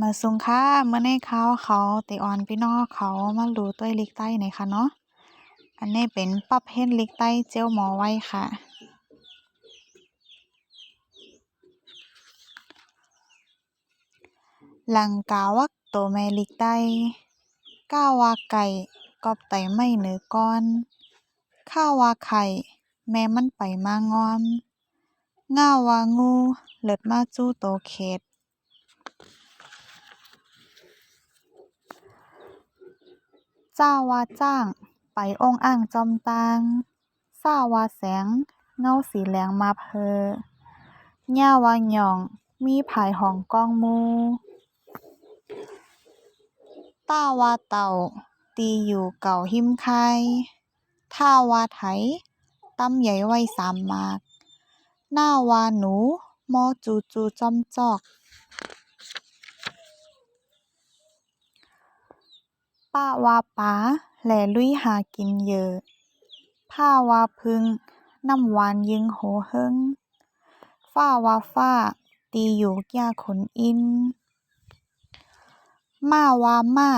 มาส่งค่ะมื้อในี้ข่าเขาติออนพี่น้องเขามารู้ต้วยลิกใต้หนคะเนาะอันนี้เป็นปับเฮ็ดลิกใต้เจลหมอไว้ค่ะหลังกาวักโตแม่ลิกใต้ก้าว่าไก่กอบไตไม้เหนือก่อนข้าว่าไข่แม่มันไปมางอมง่าว่างูเลิดมาจู้โตเข็ด จ้าว่าจ้าง ไปองอ้างจอมตางซ่าว่าแสง เงาสีแหลงมาเพ้อย่าว่าหย่อง มีผายห้องกองมู่ต้าว่าเต่า ตีอยู่เก่าหิมไข่ท่าว่าไถตำใหญ่ไว้สามมากน่าว่าหนู มอจูจูจอมจอก ป๊าว่าป๋าแล่ลุยหากินเยื่อผ้าว่าผึ้งน้ำหวานยึงโหเฮิงฟ้าว่าฟ้า ตีอยู่หญ้าขนอิน มาว่าม้า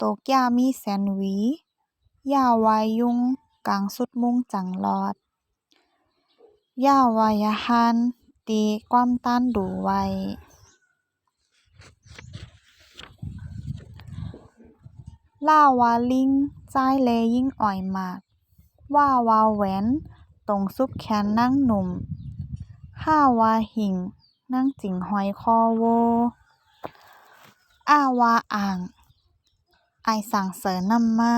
ตกหญ้ามีแสนหวีย้าวายุงกลางสุดมุงจังลอดย้าวายห่านตีความต้านดูไว ล่าวาลิงจ่ายแลยิงอ่อยมาก ว่าวาแหวน ตรงซุบแขนนางหนุ่ม ห้าว่าหิ่ง นั่งจิ๋งหอยคอโว อ้าวาอ่าง ไอสั่งเสริญนำมา